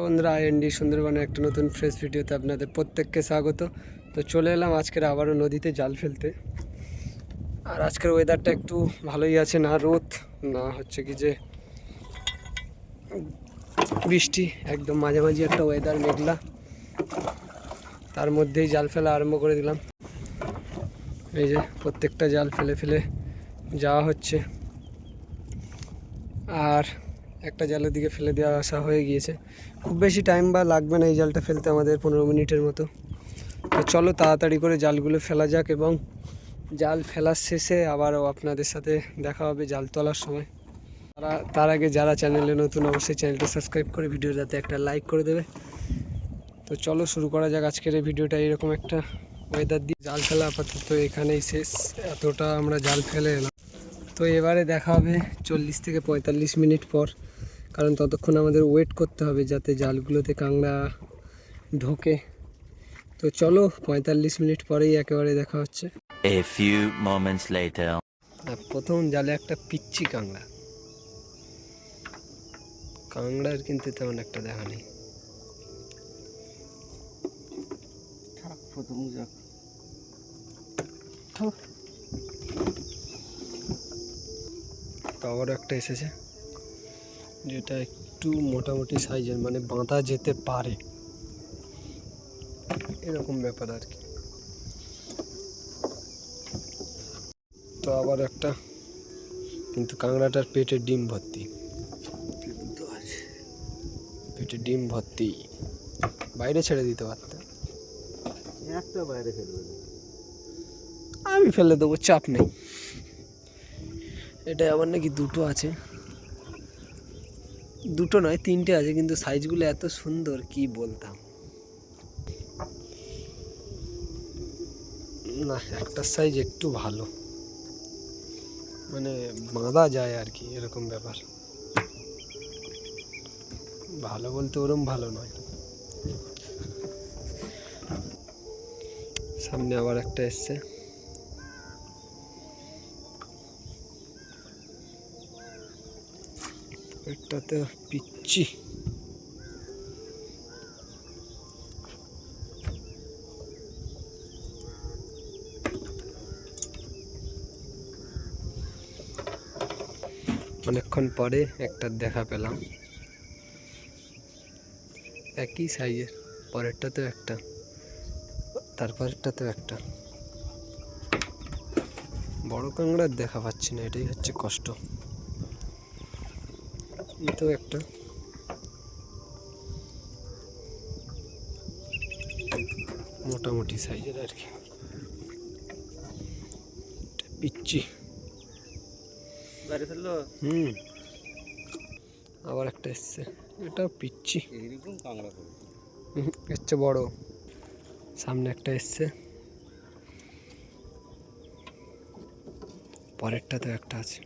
বন্ধুরা আইএনডি সুন্দরবনের একটা নতুন ফ্রেশ ভিডিওতে আপনাদের প্রত্যেককে স্বাগত। তো চলে এলাম আজকের আবারও নদীতে জাল ফেলতে। আর আজকের ওয়েদারটা একটু ভালোই আছে, না রোদ, না হচ্ছে কি যে বৃষ্টি, একদম মাঝামাঝি একটা ওয়েদার মেঘলা। তার মধ্যেই জাল ফেলা আরম্ভ করে দিলাম। এই যে প্রত্যেকটা জাল ফেলে ফেলে যাওয়া হচ্ছে। আর একটা জালের দিকে ফেলে দেওয়া আসা হয়ে গিয়েছে। খুব বেশি টাইম বা লাগবে না এই জালটা ফেলতে আমাদের পনেরো মিনিটের মতো। তো চলো তাড়াতাড়ি করে জালগুলো ফেলা যাক এবং জাল ফেলার শেষে আবারও আপনাদের সাথে দেখা হবে জাল তোলার সময়। তারা, তার আগে যারা চ্যানেলে নতুন, অবশ্যই চ্যানেলটা সাবস্ক্রাইব করে ভিডিওটাতে একটা লাইক করে দেবে। তো চলো শুরু করা যাক। আজকের এই ভিডিওটা এরকম একটা ওয়েদার দিয়ে জাল ফেলা আপাতত এখানেই শেষ। এতটা আমরা জাল ফেলে এলাম। তো এবারে দেখা হবে চল্লিশ থেকে পঁয়তাল্লিশ মিনিট পর কারণ ততক্ষণ আমাদের ওয়েট করতে হবে যাতে জালগুলোতে কাংড়া ঢোকে। তো চলো পঁয়তাল্লিশ মিনিট পরেই একেবারে দেখা হচ্ছে। A few moments later. আর প্রথম জালে একটা পিচ্ছি কাংড়া কাংড়ার কিন্তু তেমন একটা দেখা নেই। থাক প্রথম যাক। তো আবারও একটা এসেছে। যেটা একটু মোটামুটি সাইজের মানে বাঁধা যেতে পারে। এরকম ব্যাপার আর কি। তো আবার একটা কিন্তু কাঁকড়াটার পেটে ডিম ভর্তি। পেটে ডিম ভর্তি। বাইরে ছেড়ে দিতে পারতাম একটা বাইরে ফেলবে। আমি ফেলে দেবো চাপ নেই। এটা আবার নাকি দুটো আছে। দুটো নয়, তিনটে আছে, কিন্তু সাইজগুলো এত সুন্দর, কি বলতাম। না, একটা সাইজ একটু ভালো। মানে বাঁধা যায় আর কি, এরকম ব্যাপার। ভালো বলতে ওরম ভালো নয়। সামনে আবার একটা এসছে। এটাতে পিচ্ছি। অনেকক্ষণ পরে একটা দেখা পেলাম। একই সাইজের পরেরটাতেও একটা, তারপরেরটাতেও একটা। বড় কাঁকড়ার দেখা পাচ্ছি না, এটাই হচ্ছে কষ্ট। এটাও একটা। মোটামুটি সাইজের আর কি। এটা পিচ্ছি হুম। আবার একটা এসছে। এটাও পিচ্ছি চেয়ে বড়। সামনে একটা এসছে। পরেরটাতে একটা আছে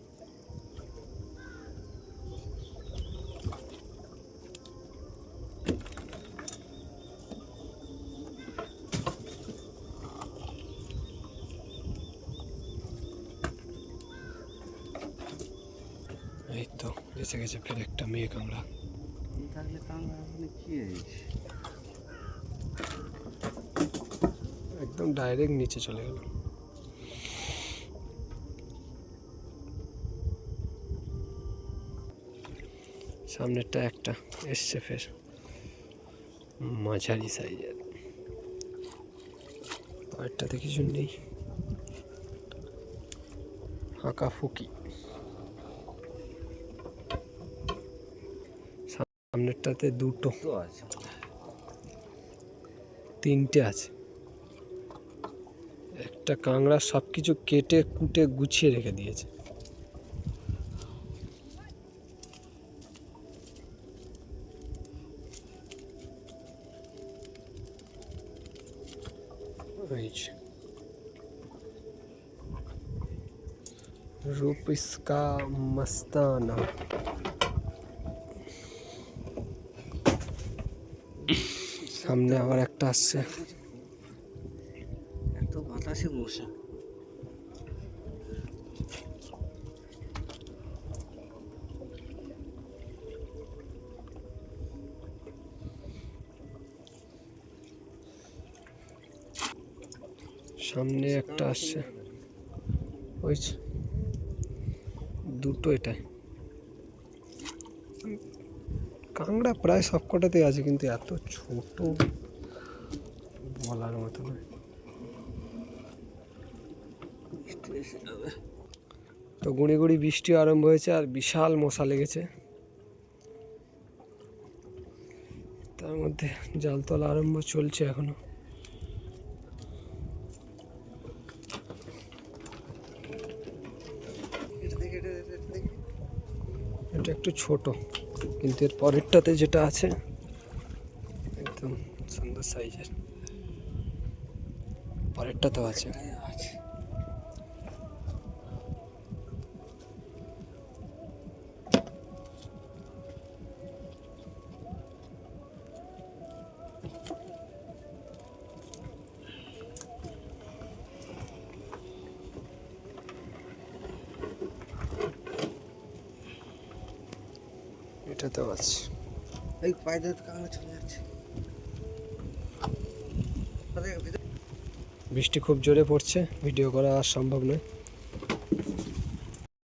এই তো এসে গেছে ফের একটা মেয়ে কামড়া। থাকলে কাঁকড়া মানে কি একদম ডাইরেক্ট নিচে চলে গেল। সামনেরটা একটা এসছে ফের। মাঝারি সাইজের পরেরটাতে কিছু নেই। ফাঁকা ফুকি। সামনেরটাতে দুটো তো আছে তিনটে আছে একটা কাঁকড়া সব কিছু কেটে কুটে গুছিয়ে রেখে দিয়েছে এই যে। रूप इसका मस्ताना সামনে আবার একটা আসছে। এত বাতাসে মশা সামনে একটা আসছে। ওই দুটো এটাই কাঁকড়া প্রায় সবকটাতেই আছে, কিন্তু এত ছোট বলার মতো তো গুঁড়ি গুঁড়ি বৃষ্টি আরম্ভ হয়েছে আর বিশাল মশা লেগেছে। তার মধ্যে জাল আরম্ভ চলছে এখনও। এটা একটু ছোট। কিন্তু এর পরেরটাতে যেটা আছে একদম সুন্দর সাইজের পরেরটাতেও আছে। এটাতেও আছে এই পায়ে ধরে কাঁকড়া চলে যাচ্ছে। বৃষ্টি খুব জোরে পড়ছে ভিডিও করা আর সম্ভব নয়।